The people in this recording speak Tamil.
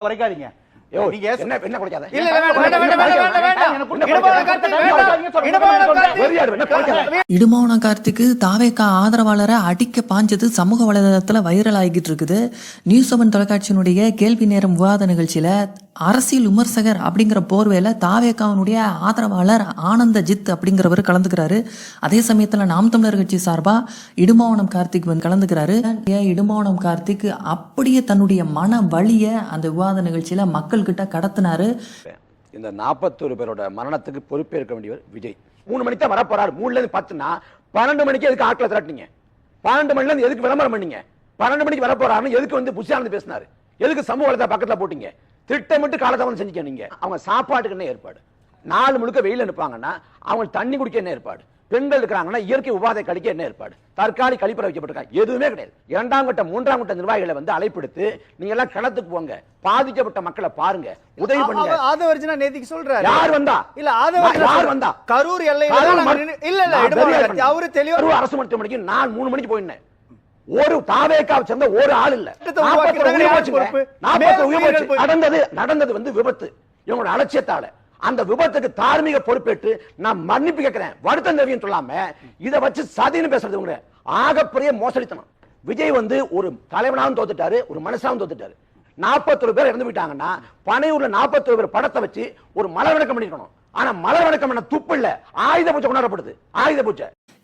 வரைக்காதீங்க. யோ, நீங்க என்ன என்ன குறைக்காத இல்ல, வேண்டாம், வேண்டாம், வேண்டாம், இடுமான கார்த்திக்கு தாவேக்கா ஆதரவாளரை அடிக்க பாஞ்சது சமூக வலைதளத்தில் வைரல் ஆகிட்டு இருக்குது. நியூஸ் செவன் தொலைக்காட்சியினுடைய கேள்வி நேரம் விவாத நிகழ்ச்சியில அரசியல் விமர்சகர் அப்படிங்கிற போர்வையில தாவேக்காவினுடைய ஆதரவாளர் ஆனந்த ஜித் அப்படிங்கிறவர் கலந்துக்கிறாரு. அதே சமயத்துல நாம் தமிழர் கட்சி சார்பா இடுமாவனம் கார்த்திக் வந்து கலந்துக்கிறாரு. ஏன் இடுமாவனம் கார்த்திக் அப்படியே தன்னுடைய மன வலிய அந்த விவாத நிகழ்ச்சியில மக்கள் கிட்ட கடத்தினாரு. இந்த நாற்பத்தொரு பேரோட மரணத்துக்கு பொறுப்பேற்க வேண்டியவர் விஜய். மூணு மணிக்கு தான் வரப்போறாரு. மூணுல இருந்து பத்துனா பன்னெண்டு மணிக்கு எதுக்கு ஆட்களை திரட்டினீங்க? பன்னெண்டு மணில இருந்து எதுக்கு விளம்பரம் பண்ணீங்க? பன்னெண்டு மணிக்கு வரப்போறாருன்னு எதுக்கு வந்து புஷியானது பேசினாரு? எதுக்கு சமூக வளத்தை பக்கத்தில் போட்டீங்க? திட்டமிட்டு காலதாமதம் செஞ்சுக்க நீங்க. அவங்க சாப்பாட்டுக்கு என்ன ஏற்பாடு? நாலு முழுக்க வெயில் அனுப்பாங்கன்னா அவங்க தண்ணி குடிக்க என்ன ஏற்பாடு? பெண்கள் இருக்கிறாங்கன்னா இயற்கை உபாதை கழிக்க என்ன ஏற்பாடு? தற்காலிக கழிப்பறை வைக்கப்பட்டிருக்காங்க. எதுவுமே கிடையாது. இரண்டாம் கட்ட மூன்றாம் கட்ட நிர்வாகிகளை வந்து அழைப்படுத்து நீங்க எல்லாம் களத்துக்கு போங்க. பாதிக்கப்பட்ட மக்களை பாருங்க. உதவி பண்ணுங்க. ஆதவர்ஜனா நேத்திக்கு சொல்றாரு. யார் வந்தா? இல்ல ஆதவர்ஜனா யார் வந்தா? கரூர் எல்லையில இல்ல இல்ல அவரு தெளிவா அரசு மருத்துவமனைக்கு நான் மூணு மணிக்கு போயிருந்தேன். ஒரு தாவேக்காவை சேர்ந்த ஒரு ஆள் இல்ல. நடந்தது நடந்தது வந்து விபத்து. இவங்களோட அலட்சியத்தால. அந்த விபத்துக்கு தார்மீக பொறுப்பேற்று நான் மன்னிப்பு கேட்கிறேன். வருத்தம் தெரியும் சொல்லாம இதை வச்சு சதின்னு பேசுறது உங்க ஆகப்பெரிய மோசடித்தனம். விஜய் வந்து ஒரு தலைவனாகவும் தோத்துட்டாரு ஒரு மனுஷனாவும் தோத்துட்டாரு. நாற்பத்தொரு பேர் இறந்து போயிட்டாங்கன்னா பனையூர்ல நாற்பத்தொரு பேர் படத்தை வச்சு ஒரு மலர் வணக்கம் பண்ணிருக்கணும். ஆனா மலர் வணக்கம் பண்ண துப்பு இல்ல. ஆயுத பூஜை கொண்டாடப்படுது. ஆயுத பூஜை.